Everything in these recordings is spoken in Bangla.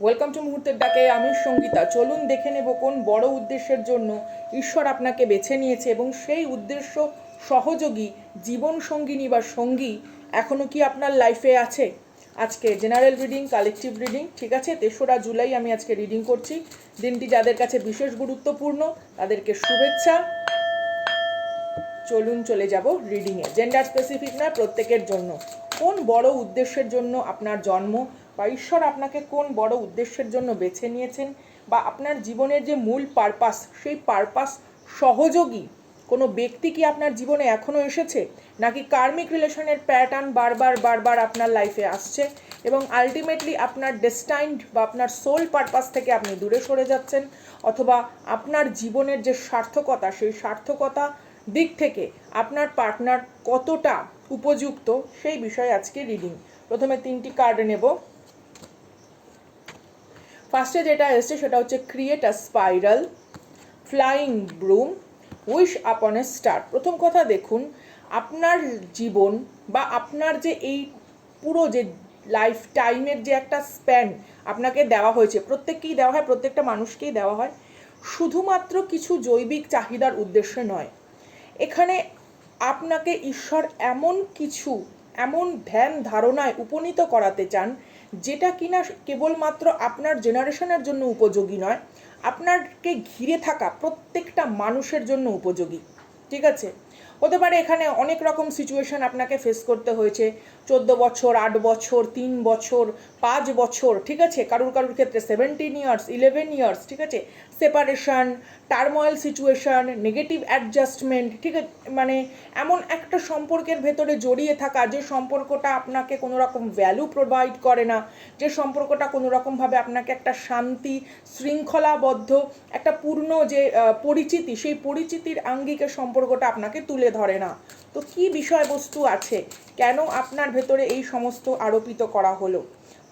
ওয়েলকাম টু মুহূর্তের ডাকে আমি সঙ্গীতা। চলুন দেখে নেব কোন বড় উদ্দেশ্যের জন্য ঈশ্বর আপনাকে বেছে নিয়েছে এবং সেই উদ্দেশ্য সহযোগী, জীবন সঙ্গিনী বা সঙ্গী এখনও কি আপনার লাইফে আছে? আজকে জেনারেল রিডিং কালেকটিভ রিডিং ঠিক আছে? তেসরা জুলাই আমি আজকে রিডিং করছি। দিনটি যাদের কাছে বিশেষ গুরুত্বপূর্ণ, তাদেরকে শুভেচ্ছা। চলুন চলে যাব রিডিংয়ে জেন্ডার স্পেসিফিক না, প্রত্যেকের জন্য। কোন বড় উদ্দেশ্যের জন্য আপনার জন্ম? বা ঈশ্বর আপনাকে কোন বড় উদ্দেশ্যের জন্য বেছে নিয়েছেন বা আপনার জীবনের যে মূল পারপাস সেই পারপাস সহযোগী কোনো ব্যক্তি কি আপনার জীবনে এখনও এসেছে? নাকি কার্মিক রিলেশনের প্যাটার্ন বারবার বারবার আপনার লাইফে আসছে এবং আলটিমেটলি আপনার ডেস্টাইন্ড বা আপনার সোল পারপাস থেকে আপনি দূরে সরে যাচ্ছেন? অথবা আপনার জীবনের যে সার্থকতা, সেই সার্থকতা দিক থেকে আপনার পার্টনার কতটা উপযুক্ত? সেই বিষয়ে আজকে রিডিং প্রথমে তিনটি কার্ড নেব। ফার্স্টে যেটা এসছে সেটা হচ্ছে create a spiral flying broom wish upon a star প্রথম কথা দেখুন, আপনার জীবন বা আপনার যে এই পুরো যে লাইফ টাইমের যে একটা স্প্যান আপনাকে দেওয়া হয়েছে, প্রত্যেককেই দেওয়া হয়, প্রত্যেকটা মানুষকেই দেওয়া হয়, শুধুমাত্র কিছু জৈবিক চাহিদার উদ্দেশ্যে নয়। এখানে আপনাকে ঈশ্বর এমন কিছু, এমন ধ্যান ধারণায় উপনীত করাতে চান যেটা কিনা কেবলমাত্র আপনার জেনারেশনের জন্য উপযোগী নয় আপনাকে ঘিরে থাকা প্রত্যেকটা মানুষের জন্য উপযোগী। ঠিক আছে? হতে পারে এখানে অনেক রকম সিচুয়েশন আপনাকে ফেস করতে হয়েছে। চোদ্দ বছর, আট বছর, তিন বছর, পাঁচ বছর, ঠিক আছে? কারুর কারুর ক্ষেত্রে সেভেন্টিন ইয়ার্স ইলেভেন ইয়ার্স ঠিক আছে? Separation turmoil situation negative adjustment ঠিক আছে? মানে এমন একটা সম্পর্কের ভেতরে জড়িয়ে থাকা, যে সম্পর্কটা আপনাকে কোনো রকম ভ্যালু প্রোভাইড করে না, যে সম্পর্কটা কোনো রকমভাবে আপনাকে একটা শান্তি শৃঙ্খলাবদ্ধ, একটা পূর্ণ যে পরিচিতি, সেই পরিচিতির আঙ্গিকের সম্পর্কটা আপনাকে তুলে ধরে না। তো কি বিষয়বস্তু আছে কেন আপনার ভেতরে এই সমস্ত আরোপিত করা হলো?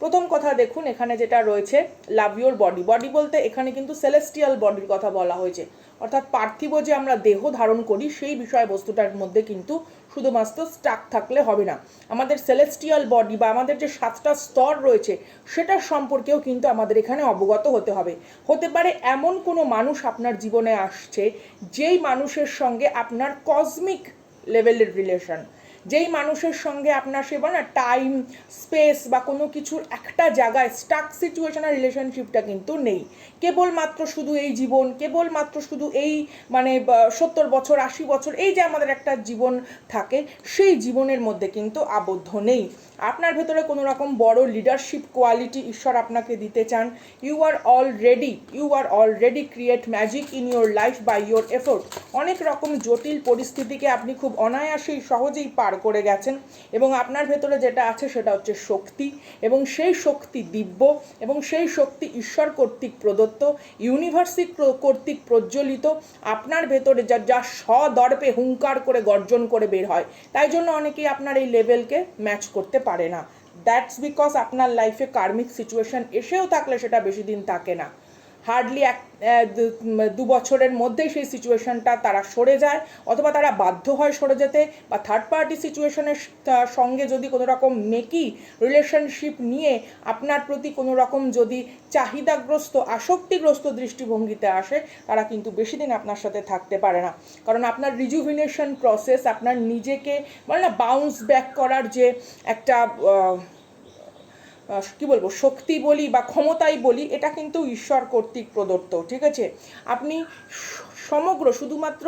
প্রথম কথা দেখুন, এখানে যেটা রয়েছে লাভ ইউর বডি বডি বলতে এখানে কিন্তু সেলেস্টিয়াল বডির কথা বলা হয়েছে। অর্থাৎ পার্থিব যে আমরা দেহ ধারণ করি, সেই বিষয়বস্তুটার মধ্যে কিন্তু শুধুমাত্র স্টাক থাকলে হবে না। আমাদের সেলেস্টিয়াল বডি বা আমাদের যে সাতটা স্তর রয়েছে, সেটার সম্পর্কেও কিন্তু আমাদের এখানে অবগত হতে হবে। হতে পারে এমন কোনো মানুষ আপনার জীবনে আসছে, যেই মানুষের সঙ্গে আপনার কসমিক লেভেলের রিলেশন যেই মানুষের সঙ্গে আপনার সে না টাইম স্পেস বা কোনো কিছুর একটা জায়গায় স্টাক সিচুয়েশনের রিলেশনশিপটা কিন্তু নেই। কেবলমাত্র শুধু এই জীবন, কেবলমাত্র শুধু এই মানে সত্তর বছর, আশি বছর, এই যে আমাদের একটা জীবন থাকে, সেই জীবনের মধ্যে কিন্তু আবদ্ধ নেই। আপনার ভেতরে কোনো রকম বড় লিডারশিপ কোয়ালিটি ঈশ্বর আপনাকে দিতে চান। You are already you are already create magic in your life by your effort অনেক রকম জটিল পরিস্থিতিকে আপনি খুব অনায়াসেই সহজেই পার করে গেছেন এবং আপনার ভেতরে যেটা আছে সেটা হচ্ছে শক্তি এবং সেই শক্তি দিব্য এবং সেই শক্তি ঈশ্বর কর্তৃক প্রদত্ত ইউনিভার্সিটি কর্তৃক প্রজ্বলিত। আপনার ভেতরে যা যা সদর্পে হুঙ্কার করে গর্জন করে বের হয়। তাই জন্য অনেকেই আপনার এই লেভেলকে ম্যাচ করতে পারে না। দ্যাটস বিকজ আপনার লাইফে কার্মিক সিচুয়েশান এসেও থাকলে সেটা বেশি দিন থাকে না। হার্ডলি এক দু বছরের মধ্যেই সেই সিচুয়েশনটা তারা সরে যায়, অথবা তারা বাধ্য হয় সরে যেতে, বা থার্ড পার্টি সিচুয়েশনের সঙ্গে যদি কোনো রকম মেকি রিলেশনশিপ নিয়ে আপনার প্রতি কোনো রকম যদি চাহিদাগ্রস্ত, আসক্তিগ্রস্ত দৃষ্টিভঙ্গিতে আসে, তারা কিন্তু বেশি দিন আপনার সাথে থাকতে পারে না। কারণ আপনার রিজুভিনেশন প্রসেস আপনার নিজেকে মানে না বাউন্স ব্যাক করার যে একটা কি বলব, শক্তি বলি বা ক্ষমতাই বলি, এটা কিন্তু ঈশ্বর কর্তৃক প্রদত্ত, ঠিক আছে? আপনি সমগ্র শুধুমাত্র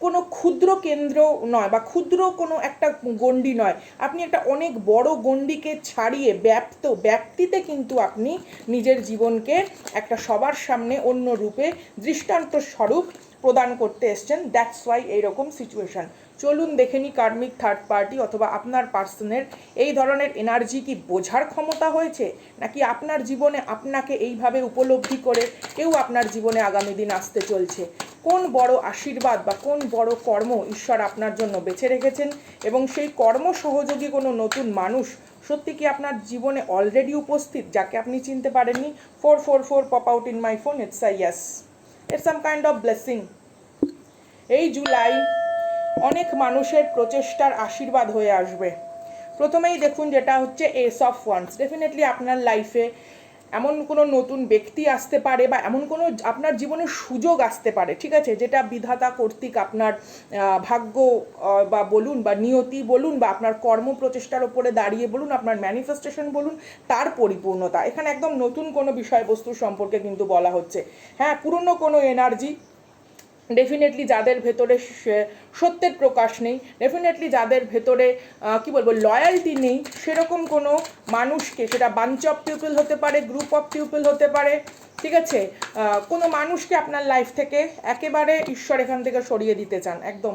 কোনো ক্ষুদ্র কেন্দ্র নয় বা ক্ষুদ্র কোনো একটা গণ্ডি নয়, আপনি একটা অনেক বড় গণ্ডিকে ছাড়িয়ে ব্যাপ্ত ব্যাপ্তিতে কিন্তু আপনি নিজের জীবনকে একটা সবার সামনে অন্য রূপে দৃষ্টান্ত স্বরূপ প্রদান করতে এসছেন। দ্যাটস ওয়াই এইরকম সিচুয়েশান চলুন দেখে নিই কার্মিক থার্ড পার্টি অথবা আপনার পার্সনের। এই ধরনের এনার্জি কি বোঝার ক্ষমতা হয়েছে? নাকি আপনার জীবনে আপনাকে এইভাবে উপলব্ধি করে কেউ আপনার জীবনে আগামী দিন আসতে চলছে? কোন বড় আশীর্বাদ বা কোন বড় কর্ম ঈশ্বর আপনার জন্য বেছে রেখেছেন? এবং সেই কর্ম সহযোগী কোনো নতুন মানুষ সত্যি কি আপনার জীবনে অলরেডি উপস্থিত? যাকে আপনি চিনতে পারেননি? Four four four pop out in my phone it's a yes it's some kind of blessing এই জুলাই অনেক মানুষের প্রচেষ্টার আশীর্বাদ হয়ে আসবে। প্রথমেই দেখুন যেটা হচ্ছে এস অফ ওয়ান্স ডেফিনেটলি আপনার লাইফে এমন কোনো নতুন ব্যক্তি আসতে পারে বা এমন কোনো আপনার জীবনে সুযোগ আসতে পারে, ঠিক আছে? যেটা বিধাতা কর্তৃক আপনার ভাগ্য বা বলুন বা নিয়তি বলুন বা আপনার কর্ম প্রচেষ্টার ওপরে দাঁড়িয়ে বলুন, আপনার ম্যানিফেস্টেশন বলুন, তার পরিপূর্ণতা। এখানে একদম নতুন কোনো বিষয়বস্তু সম্পর্কে কিন্তু বলা হচ্ছে। হ্যাঁ পুরনো কোনো এনার্জি ডেফিনেটলি যাদের ভেতরে সত্যের প্রকাশ নেই ডেফিনেটলি যাদের ভেতরে কি বলব লয়্যালটি নেই, সেরকম কোনো মানুষকে, সেটা বাঞ্চ অফ পিপল হতে পারে গ্রুপ অফ পিপল হতে পারে, ঠিক আছে? কোনো মানুষকে আপনার লাইফ থেকে একেবারে ঈশ্বর এখান থেকে সরিয়ে দিতে চান, একদম।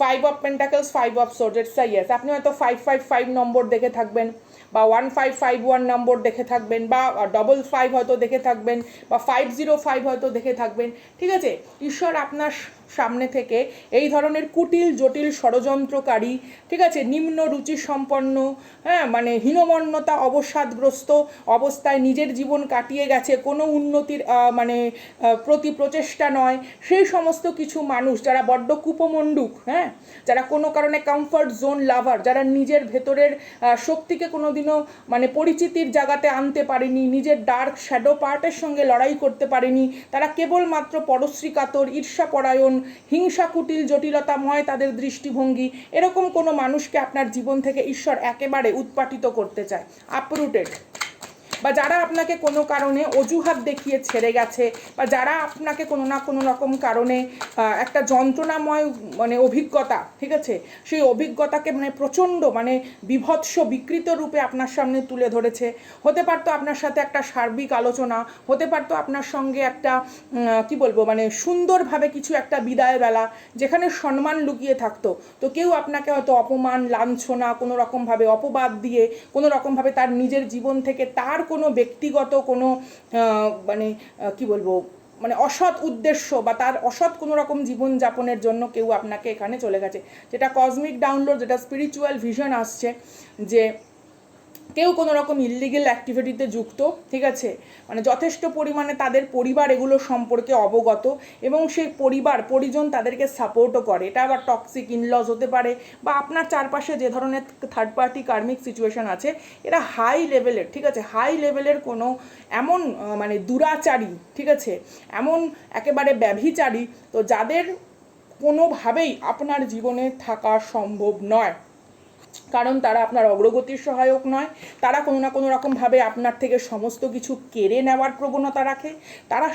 Five of pentacles five of সোর্ডেটসটা yes আপনি হয়তো ফাইভ ফাইভ ফাইভ নম্বর দেখে থাকবেন। বা one five five one number দেখে থাকবেন বা ডবল ফাইভ হয়তো দেখে থাকবেন বা ফাইভ জিরো ফাইভ হয়তো দেখে থাকবেন। ঠিক আছে? ঈশ্বর আপনার সামনে থেকে। এই ধরনের কুটিল, জটিল ষড়যন্ত্রকারী, ঠিক আছে, নিম্ন রুচি সম্পন্ন হ্যাঁ মানে হীনমন্যতা অবসাদগ্রস্ত অবস্থায় নিজের জীবন কাটিয়ে গেছে, কোনো উন্নতির মানে প্রতি প্রচেষ্টা নয়। সেই সমস্ত কিছু মানুষ যারা বড্ড কুপমণ্ডুক হ্যাঁ যারা কোনো কারণে কমফর্ট জোন লাভার যারা নিজের ভেতরের শক্তিকে কোনোদিনও মানে পরিচিতির জায়গাতে আনতে পারেনি, নিজের ডার্ক শ্যাডো পার্টের সঙ্গে লড়াই করতে পারেনি, তারা কেবলমাত্র পরশ্রী কাতর ঈর্ষাপরায়ণ হিংসা কুটিল জটিলতাময় তাদের দৃষ্টিভঙ্গি, এরকম কোনো মানুষকে আপনার জীবন থেকে ঈশ্বর একেবারে উৎপাটিত করতে চায়। আপরুটেড বা যারা আপনাকে কোনো কারণে অজুহাত দেখিয়ে ছেড়ে গেছে বা যারা আপনাকে কোনো না কোনো রকম কারণে একটা যন্ত্রণাময় মানে অভিজ্ঞতা, ঠিক আছে? সেই অভিজ্ঞতাকে মানে প্রচণ্ড মানে বিভৎস, বিকৃত রূপে আপনার সামনে তুলে ধরেছে। হতে পারতো আপনার সাথে একটা সার্বিক আলোচনা, হতে পারতো আপনার সঙ্গে একটা কি বলব মানে সুন্দরভাবে কিছু একটা বিদায় বেলা, যেখানে সম্মান লুকিয়ে থাকতো। তো কেউ আপনাকে হয়তো অপমান, লাঞ্ছনা, কোনো রকমভাবে অপবাদ দিয়ে, কোনো রকমভাবে তার নিজের জীবন থেকে তার কোনো ব্যক্তিগত কোনো মানে কি বলব মানে অসৎ উদ্দেশ্য বা তার অসৎ কোনো রকম জীবনযাপনের জন্য কেউ আপনাকে এখানে চলে গেছে। যেটা কসমিক ডাউনলোড যেটা স্পিরিচুয়াল ভিশন আসছে যে কেউ কোনো রকম ইলিগেল অ্যাক্টিভিটিতে যুক্ত, ঠিক আছে? মানে যথেষ্ট পরিমাণে তাদের পরিবার এগুলো সম্পর্কে অবগত এবং সেই পরিবার, পরিজন তাদেরকে সাপোর্টও করে। এটা আবার টক্সিক ইনলজ হতে পারে বা আপনার চারপাশে যে ধরনের থার্ড পার্টি কার্মিক সিচুয়েশন আছে এটা হাই লেভেলের ঠিক আছে? হাই লেভেলের কোনো এমন মানে দুরাচারী, ঠিক আছে? এমন একেবারে ব্যভিচারী, তো যাদের কোনোভাবেই আপনার জীবনে থাকা সম্ভব নয়। কারণ তারা আপনার অগ্রগতির সহায়ক নয়। তারা কোনো না কোনো রকমভাবে আপনার থেকে সমস্ত কিছু কেড়ে নেওয়ার প্রবণতা রাখে। তারা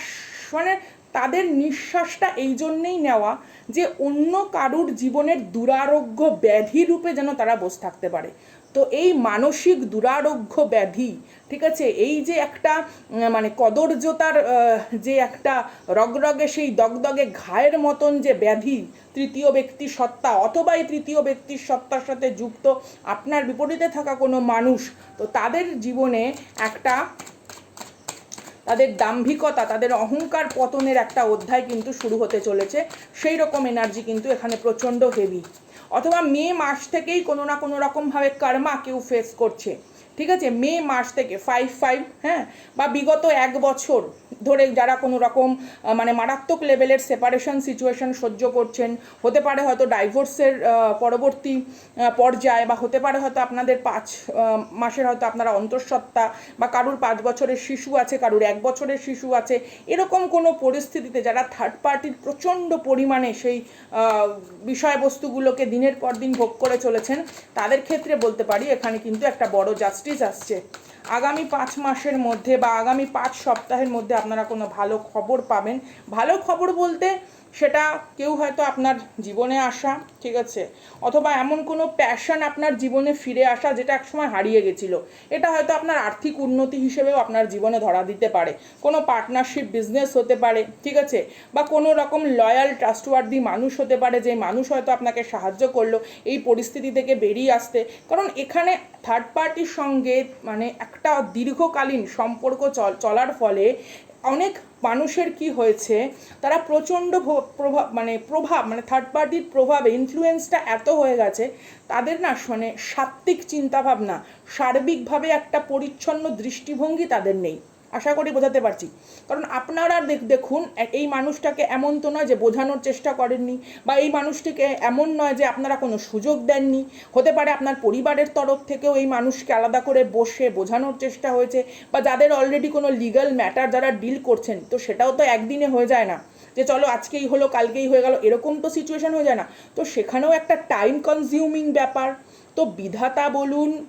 মানে তাদের নিঃশ্বাসটা এই জন্যেই নেওয়া যে অন্য কারুর জীবনের দুরারোগ্য ব্যাধি রূপে যেন তারা বসে থাকতে পারে। তো এই মানসিক দুরারোগ্য ব্যাধি, ঠিক আছে, এই যে একটা মানে কদর্যতার যে একটা রগরগে সেই দগদগে ঘায়ের মতন যে ব্যাধি তৃতীয় ব্যক্তি সত্তা অথবা এই তৃতীয় ব্যক্তির সত্তার সাথে যুক্ত, আপনার বিপরীতে থাকা কোনো মানুষ, তো তাদের জীবনে একটা তাদের দাম্ভিকতা, তাদের অহংকার পতনের একটা অধ্যায় কিন্তু শুরু হতে চলেছে। সেই রকম এনার্জি কিন্তু এখানে প্রচণ্ড হেভি অথবা মে মাস থেকেই কোনো না কোনো রকমভাবে কর্মা কেউ ফেস করছে। ঠিক আছে? মে মাস থেকে ফাইভ ফাইভ হ্যাঁ? বা বিগত এক বছর ধরে যারা কোনো রকম মানে মারাত্মক লেভেলের সেপারেশন সিচুয়েশন সহ্য করছেন, হতে পারে হয়তো ডাইভোর্সের পরবর্তী পর্যায়ে বা হতে পারে হয়তো আপনাদের পাঁচ মাসের হয়তো আপনারা অন্তঃসত্ত্বা বা কারুর পাঁচ বছরের শিশু আছে, কারুর এক বছরের শিশু আছে, এরকম কোনো পরিস্থিতিতে যারা থার্ড পার্টির প্রচণ্ড পরিমাণে সেই বিষয়বস্তুগুলোকে দিনের পর দিন ভোগ করে চলেছেন, তাদের ক্ষেত্রে বলতে পারি এখানে কিন্তু একটা বড় জাস্টিস আসছে। আগামী পাঁচ মাসের মধ্যে বা আগামী পাঁচ সপ্তাহের মধ্যে আপনারা কোনো ভালো খবর পাবেন। ভালো খবর বলতে সেটা কেউ হয়তো আপনার জীবনে আসা, ঠিক আছে? অথবা এমন কোনো প্যাশন আপনার জীবনে ফিরে আসা যেটা একসময় হারিয়ে গেছিল। এটা হয়তো আপনার আর্থিক উন্নতি হিসেবেও আপনার জীবনে ধরা দিতে পারে। কোনো পার্টনারশিপ বিজনেস হতে পারে, ঠিক আছে? বা কোনো রকম লয়াল ট্রাস্টওয়ার্দি মানুষ হতে পারে যে মানুষ হয়তো আপনাকে সাহায্য করল এই পরিস্থিতি থেকে বেরিয়ে আসতে। কারণ এখানে থার্ড পার্টির সঙ্গে মানে একটা দীর্ঘকালীন সম্পর্ক চল, চলার ফলে অনেক মানুষের কি হয়েছে, তারা প্রচণ্ড প্রভাব মানে প্রভাব মানে থার্ড পার্টির প্রভাবে ইনফ্লুয়েন্সটা এত হয়ে গেছে, তাদের না মানে সাত্ত্বিক চিন্তাভাবনা, সার্বিকভাবে একটা পরিচ্ছন্ন দৃষ্টিভঙ্গি তাদের নেই। আশা করি বোঝাতে পারছি। কারণ আপনারা দেখ- দেখুন এই মানুষটাকে এমন তো নয় যে বোঝানোর চেষ্টা করেননি বা এই মানুষটিকে এমন নয় যে আপনারা কোনো সুযোগ দেননি। হতে পারে আপনার পরিবারের তরফ থেকেও এই মানুষকে আলাদা করে বসে বোঝানোর চেষ্টা হয়েছে বা যাদের অলরেডি কোনো লিগ্যাল ম্যাটার যারা ডিল করছেন, তো সেটাও তো একদিনে হয়ে যায় না। যে চলো আজকেই হলো, কালকেই হয়ে গেল, এরকম তো সিচুয়েশন হয়ে যায় না। তো সেখানেও একটা টাইম কনজিউমিং ব্যাপার। তো বিধাতা বলুন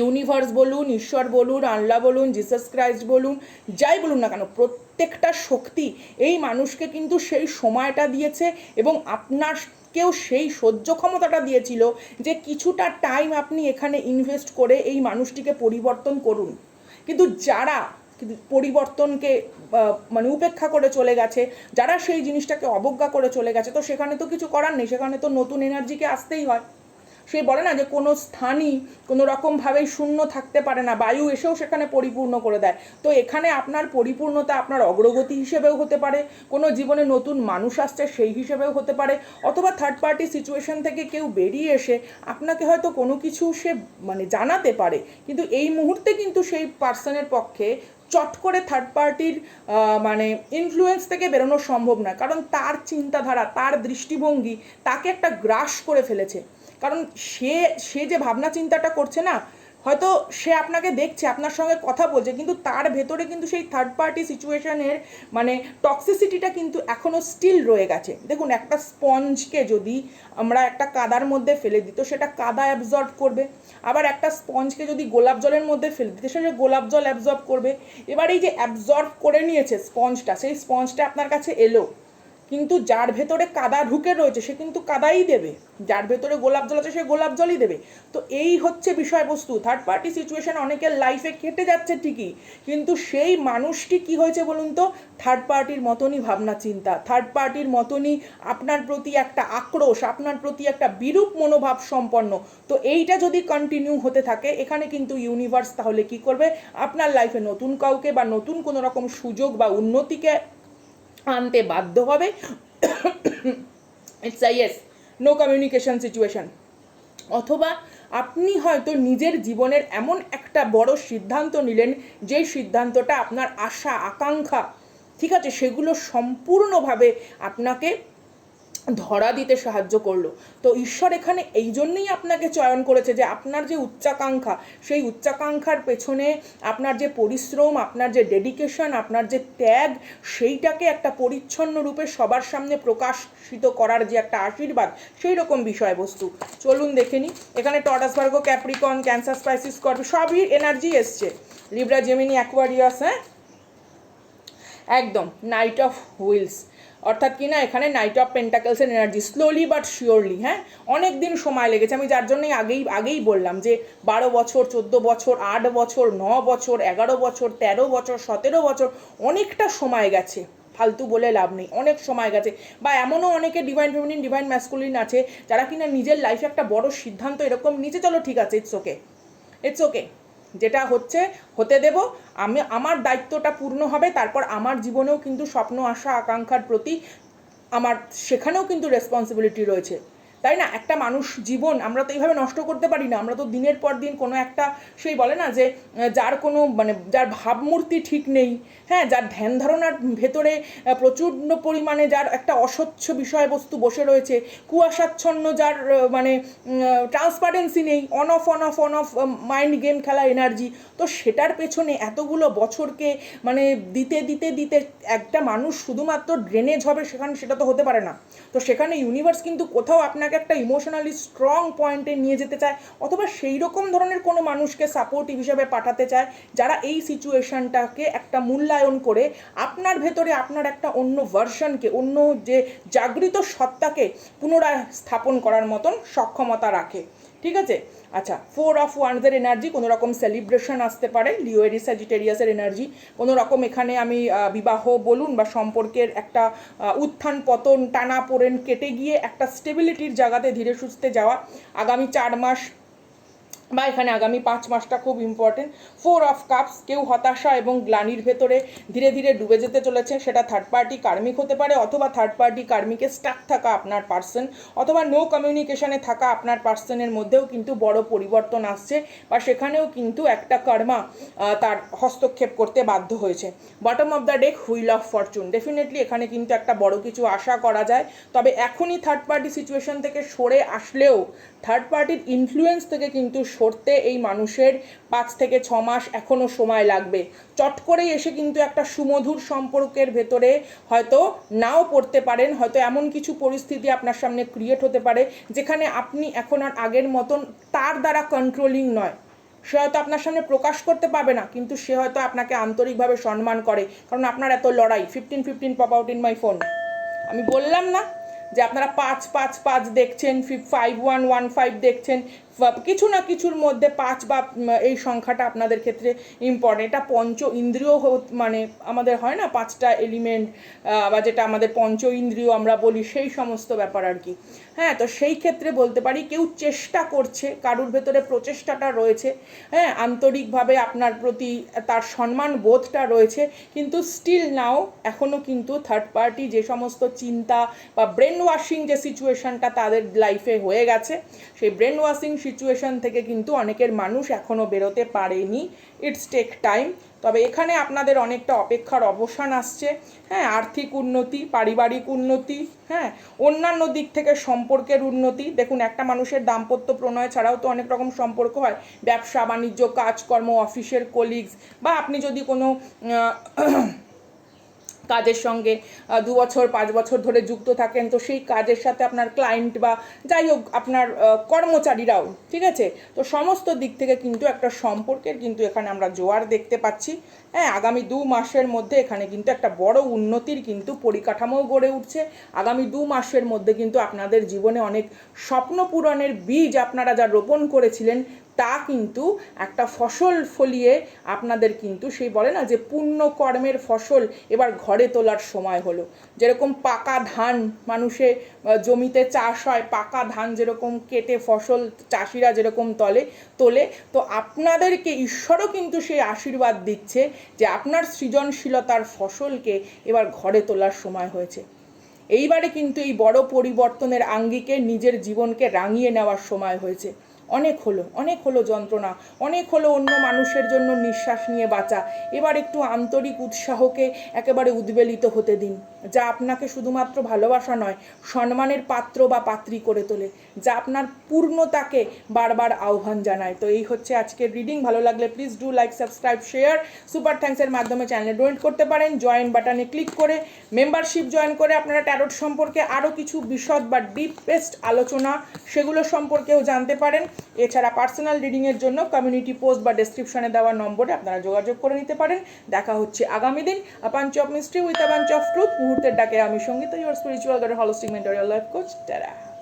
ইউনিভার্স বলুন, ঈশ্বর বলুন, আল্লাহ বলুন জিসাস ক্রাইস্ট বলুন, যাই বলুন না কেন, প্রত্যেকটা শক্তি এই মানুষকে কিন্তু সেই সময়টা দিয়েছে এবং আপনারকেও সেই সহ্য ক্ষমতাটা দিয়েছিল যে কিছুটা টাইম আপনি এখানে ইনভেস্ট করে এই মানুষটিকে পরিবর্তন করুন। কিন্তু যারা পরিবর্তনকে মানে উপেক্ষা করে চলে গেছে, যারা সেই জিনিসটাকে অবজ্ঞা করে চলে গেছে, তো সেখানে তো কিছু করার নেই, সেখানে তো নতুন এনার্জিকে আসতেই হয়। সে বলে না যে কোনো স্থানই কোনো রকমভাবেই শূন্য থাকতে পারে না। বায়ু এসেও সেখানে পরিপূর্ণ করে দেয়। তো এখানে আপনার পরিপূর্ণতা আপনার অগ্রগতি হিসেবেও হতে পারে, কোনো জীবনে নতুন মানুষ আসছে সেই হিসেবেও হতে পারে, অথবা থার্ড পার্টি সিচুয়েশন থেকে কেউ বেরিয়ে এসে আপনাকে হয়তো কোনো কিছু সে মানে জানাতে পারে, কিন্তু এই মুহূর্তে কিন্তু সেই পার্সনের পক্ষে চট করে থার্ড পার্টির মানে ইনফ্লুয়েন্স থেকে বেরোনো সম্ভব নয়। কারণ তার চিন্তাধারা, তার দৃষ্টিভঙ্গি তাকে একটা গ্রাস করে ফেলেছে। কারণ সে সে যে ভাবনা চিন্তাটা করছে না, হয়তো সে আপনাকে দেখছে, আপনার সঙ্গে কথা বলছে, কিন্তু তার ভেতরে কিন্তু সেই থার্ড পার্টি সিচুয়েশনের মানে টক্সিসিটিটা কিন্তু এখনও স্টিল রয়ে গেছে। দেখুন, একটা স্পঞ্জকে যদি আমরা একটা কাদার মধ্যে ফেলে দিই, তো সেটা কাদা অ্যাবজর্ব করবে। আবার একটা স্পঞ্জকে যদি গোলাপ জলের মধ্যে ফেলে দিতে সেটা গোলাপ জল অ্যাবজর্ব করবে। এবার এই যে অ্যাবজর্ব করে নিয়েছে স্পঞ্জটা, সেই স্পঞ্জটা আপনার কাছে এলো। কিন্তু যার ভেতরে কাদা ঢুকে রয়েছে, সে কিন্তু কাদাই দেবে। যার ভেতরে গোলাপ জল আছে, সে গোলাপ জলই দেবে। তো এই হচ্ছে বিষয়বস্তু। থার্ড পার্টি সিচুয়েশন অনেকের লাইফে কেটে যাচ্ছে ঠিকই, কিন্তু সেই মানুষটি কি হয়েছে বলুন তো? থার্ড পার্টির মতনই ভাবনা, চিন্তা। থার্ড পার্টির মতনই আপনার প্রতি একটা আক্রোশ, আপনার প্রতি একটা বিরূপ মনোভাব সম্পন্ন। তো এইটা যদি কন্টিনিউ হতে থাকে, এখানে কিন্তু ইউনিভার্স তাহলে কি করবে? আপনার লাইফে নতুন কাউকে বা নতুন কোনো রকম সুযোগ বা উন্নতিকে আনতে বাধ্য হবে। It's a yes no communication situation অথবা আপনি হয়তো নিজের জীবনের এমন একটা বড় সিদ্ধান্ত নিলেন, যে সিদ্ধান্তটা আপনার আশা, আকাঙ্ক্ষা, ঠিক আছে, সেগুলো সম্পূর্ণভাবে আপনাকে ধরা দিতে সাহায্য করল। তো ঈশ্বর এখানে এই জন্যেই আপনাকে চয়ন করেছে যে আপনার যে উচ্চাকাঙ্ক্ষা, সেই উচ্চাকাঙ্ক্ষার পেছনে আপনার যে পরিশ্রম, আপনার যে ডেডিকেশন আপনার যে ত্যাগ, সেইটাকে একটা পরিচ্ছন্ন রূপে সবার সামনে প্রকাশিত করার যে একটা আশীর্বাদ, সেই রকম বিষয়বস্তু। চলুন দেখে নিই এখানে Taurus Virgo, Capricorn, Cancer, Pisces, Scorpio, সবই এনার্জি এসছে। লিব্রা, জেমিনি, অ্যাকোয়ারিয়াস হ্যাঁ? একদম, নাইট অফ হুইলস। অর্থাৎ কি না, এখানে নাইট অফ পেন্টাকেলসের এনার্জি স্লোলি বাট শিওরলি হ্যাঁ? অনেক দিন সময় লেগেছে। আমি যার জন্যই আগেই আগেই বললাম যে বারো বছর, চোদ্দ বছর, আট বছর, ন বছর, এগারো বছর, তেরো বছর, সতেরো বছর, অনেকটা সময় গেছে। ফালতু বলে লাভ নেই, অনেক সময় গেছে। বা এমনও অনেকে ডিভাইন ফেমিনিন ডিভাইন ম্যাসকুলিন আছে, যারা কিনা নিজের লাইফে একটা বড় সিদ্ধান্ত এরকম নিচে চলো ঠিক আছে ইটস ওকে ইটস ওকে যেটা হচ্ছে, হতে দেব। আমি, আমার দায়িত্বটা পূর্ণ হবে, তারপর আমার জীবনেও কিন্তু স্বপ্ন, আশা, আকাঙ্ক্ষার প্রতি আমার, সেখানেও কিন্তু রেসপন্সিবিলিটি রয়েছে। তাই না? একটা মানুষ জীবন আমরা তো এইভাবে নষ্ট করতে পারি না। আমরা তো দিনের পর দিন কোনো একটা সেই বলে না যে যার কোনো মানে যার ভাবমূর্তি ঠিক নেই। হ্যাঁ যার ধ্যান ধারণার ভেতরে প্রচুর পরিমাণে যার একটা অস্বচ্ছ বিষয়বস্তু বসে রয়েছে, কুয়াশাচ্ছন্ন যার মানে ট্রান্সপারেন্সি নেই on off on off on off mind game খেলা এনার্জি তো সেটার পেছনে এতগুলো বছরকে মানে দিতে দিতে দিতে একটা মানুষ শুধুমাত্র ড্রেনেজ হবে সেখানে সেটা তো হতে পারে না। তো সেখানে ইউনিভার্স কিন্তু কোথাও আপনাকে একটা ইমোশনালি স্ট্রং পয়েন্টে নিয়ে যেতে চায়, অথবা সেই রকম ধরনের কোনো মানুষকে সাপোর্টিভ হিসাবে পাঠাতে চায়, যারা এই সিচুয়েশনটাকে একটা মূল্যায়ন করে আপনার ভেতরে আপনার একটা অন্য ভার্সনকে অন্য যে জাগৃত সত্তাকে পুনরায় স্থাপন করার মতন সক্ষমতা রাখে। ঠিক আছে? আচ্ছা ফোর অফ ওয়ানদের এনার্জি কোনো রকম সেলিব্রেশন আসতে পারে লিওয়েরি স্যাজিটেরিয়াসের এনার্জি কোনো রকম এখানে আমি বিবাহ বলুন বা সম্পর্কের একটা উত্থান পতন, টানা পোড়েন, কেটে গিয়ে একটা স্টেবিলিটির জায়গাতে ধীরে সুস্থে যাওয়া, আগামী চার মাস বা এখানে আগামী পাঁচ মাসটা খুব ইম্পর্টেন্ট ফোর অফ কাপস কেউ হতাশা এবং গ্লানির ভেতরে ধীরে ধীরে ডুবে যেতে চলেছে সেটা থার্ড পার্টি কার্মিক হতে পারে অথবা থার্ড পার্টি কার্মিকে স্টাক থাকা আপনার পার্সন অথবা নো কমিউনিকেশনে থাকা আপনার পার্সনের মধ্যেও কিন্তু বড় পরিবর্তন আসছে বা সেখানেও কিন্তু একটা কর্মা তার হস্তক্ষেপ করতে বাধ্য হয়েছে। Bottom of the deck wheel of fortune definitely এখানে কিন্তু একটা বড় কিছু আশা করা যায়, তবে এখনই থার্ড পার্টি সিচুয়েশন থেকে সরে আসলেও থার্ড পার্টির ইনফ্লুয়েন্স থেকে কিন্তু সরতে এই মানুষের পাঁচ থেকে ছ মাস এখনও সময় লাগবে। চট করেই এসে কিন্তু একটা সুমধুর সম্পর্কের ভেতরে হয়তো নাও পড়তে পারেন, হয়তো এমন কিছু পরিস্থিতি আপনার সামনে ক্রিয়েট হতে পারে, যেখানে আপনি এখন আর আগের মতন তার দ্বারা কন্ট্রোলিং নয়। সে হয়তো আপনার সামনে প্রকাশ করতে পারবে না, কিন্তু সে হয়তো আপনাকে আন্তরিকভাবে সম্মান করে, কারণ আপনার এত লড়াই fifteen fifteen pop out in my phone আমি বললাম না যে আপনারা পাঁচ পাঁচ পাঁচ দেখছেন ফাইভ ওয়ান ওয়ান ফাইভ দেখছেন কিছু না কিছুর মধ্যে পাঁচ বা এই সংখ্যাটা আপনাদের ক্ষেত্রে ইম্পর্টেন্ট এটা পঞ্চ ইন্দ্রিয় মানে আমাদের হয় না পাঁচটা এলিমেন্ট বা যেটা আমাদের পঞ্চ ইন্দ্রিয় আমরা বলি, সেই সমস্ত ব্যাপার আর কি। হ্যাঁ তো সেই ক্ষেত্রে বলতে পারি কেউ চেষ্টা করছে, কারুর ভেতরে প্রচেষ্টাটা রয়েছে। হ্যাঁ আন্তরিকভাবে আপনার প্রতি তার সম্মান বোধটা রয়েছে, কিন্তু স্টিল নাও এখনও কিন্তু থার্ড পার্টি যে সমস্ত চিন্তা বা ব্রেন ওয়াশিং যে সিচুয়েশনটা তাদের লাইফে হয়ে গেছে, সেই ব্রেন ওয়াশিং সিচুয়েশন থেকে কিন্তু অনেকের মানুষ এখনও বেরোতে পারেনি। ইটস টেক টাইম তবে এখানে আপনাদের অনেকটা অপেক্ষার অবসান আসছে। হ্যাঁ আর্থিক উন্নতি, পারিবারিক উন্নতি হ্যাঁ অন্যান্য দিক থেকে সম্পর্কের উন্নতি। দেখুন, একটা মানুষের দাম্পত্য প্রণয় ছাড়াও তো অনেক রকম সম্পর্ক হয়। ব্যবসা, বাণিজ্য, কাজকর্ম, অফিসের কলিগস বা আপনি যদি কোনো কাজের সঙ্গে দু বছর, পাঁচ বছর ধরে যুক্ত থাকেন, তো সেই কাজের সাথে আপনার ক্লায়েন্ট বা যাই হোক, আপনার কর্মচারীরাও, ঠিক আছে? তো সমস্ত দিক থেকে কিন্তু একটা সম্পর্কের কিন্তু এখানে আমরা জোয়ার দেখতে পাচ্ছি। হ্যাঁ আগামী দু মাসের মধ্যে এখানে কিন্তু একটা বড় উন্নতির কিন্তু পরিকাঠামো গড়ে উঠছে। আগামী দু মাসের মধ্যে কিন্তু আপনাদের জীবনে অনেক স্বপ্ন পূরণের বীজ আপনারা যা রোপণ করেছিলেন তা কিন্তু একটা ফসল ফলিয়ে আপনাদের কিন্তু সেই বলে না যে পুণ্য কর্মের ফসল এবার ঘরে তোলার সময় হলো। যেরকম পাকা ধান মানুষে জমিতে চাষ হয়, পাকা ধান যেরকম কেটে ফসল চাষিরা যেরকম তলে, তোলে, তো আপনাদেরকে ঈশ্বরও কিন্তু সেই আশীর্বাদ দিচ্ছে যে আপনার সৃজনশীলতার ফসলকে এবার ঘরে তোলার সময় হয়েছে। এইবারে কিন্তু এই বড় পরিবর্তনের আঙ্গিকে নিজের জীবনকে রাঙিয়ে নেওয়ার সময় হয়েছে। অনেক হলো অনেক হলো যন্ত্রণা, অনেক হলো অন্য মানুষের জন্য নিঃশ্বাস নিয়ে বাঁচা। এবার একটু আন্তরিক উৎসাহকে একেবারে উদ্বেলিত হতে দিন, যা আপনাকে শুধুমাত্র ভালোবাসা নয়, সম্মানের পাত্র বা পাত্রী করে তোলে, যা আপনার পূর্ণতাকে বারবার আহ্বান জানায়। তো এই হচ্ছে আজকের রিডিং ভালো লাগলে please do like subscribe share super থ্যাঙ্কসের মাধ্যমে চ্যানেলে ডোনেট করতে পারেন জয়েন বাটনে ক্লিক করে মেম্বারশিপ জয়েন করে আপনারা ট্যারোট সম্পর্কে আরও কিছু বিশদ বা ডিপেস্ট আলোচনা, সেগুলো সম্পর্কেও জানতে পারেন। এছাড়া পার্সোনাল রিডিংয়ের জন্য কমিউনিটি পোস্ট বা ডেসক্রিপশনে দেওয়া নম্বরে আপনারা যোগাযোগ করে নিতে পারেন। দেখা হচ্ছে আগামী দিন। Punch of mystery with a bunch of truth মুহূর্তের ডাকে আমি Sangeet your spiritual guard holistic mentor life coach টারা